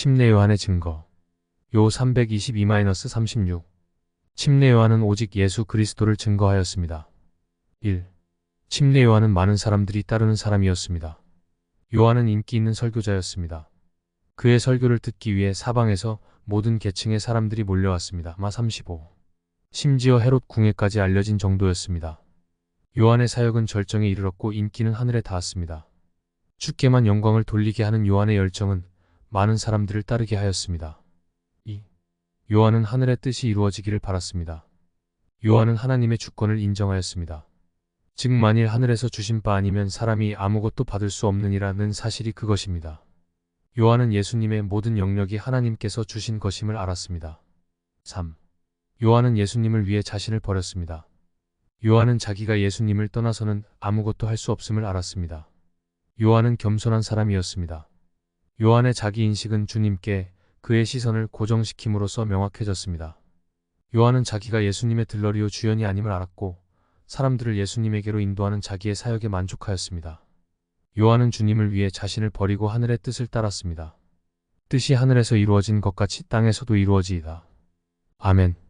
침례 요한의 증거. 요 322-36. 침례 요한은 오직 예수 그리스도를 증거하였습니다. 1. 침례 요한은 많은 사람들이 따르는 사람이었습니다. 요한은 인기 있는 설교자였습니다. 그의 설교를 듣기 위해 사방에서 모든 계층의 사람들이 몰려왔습니다. 마 35. 심지어 헤롯 궁예까지 알려진 정도였습니다. 요한의 사역은 절정에 이르렀고 인기는 하늘에 닿았습니다. 주께만 영광을 돌리게 하는 요한의 열정은 많은 사람들을 따르게 하였습니다. 2. 요한은 하늘의 뜻이 이루어지기를 바랐습니다. 요한은 하나님의 주권을 인정하였습니다. 즉 만일 하늘에서 주신 바 아니면 사람이 아무것도 받을 수 없느니라는 사실이 그것입니다. 요한은 예수님의 모든 영역이 하나님께서 주신 것임을 알았습니다. 3. 요한은 예수님을 위해 자신을 버렸습니다. 요한은 자기가 예수님을 떠나서는 아무것도 할 수 없음을 알았습니다. 요한은 겸손한 사람이었습니다. 요한의 자기 인식은 주님께 그의 시선을 고정시킴으로써 명확해졌습니다. 요한은 자기가 예수님의 들러리요 주연이 아님을 알았고 사람들을 예수님에게로 인도하는 자기의 사역에 만족하였습니다. 요한은 주님을 위해 자신을 버리고 하늘의 뜻을 따랐습니다. 뜻이 하늘에서 이루어진 것 같이 땅에서도 이루어지이다. 아멘.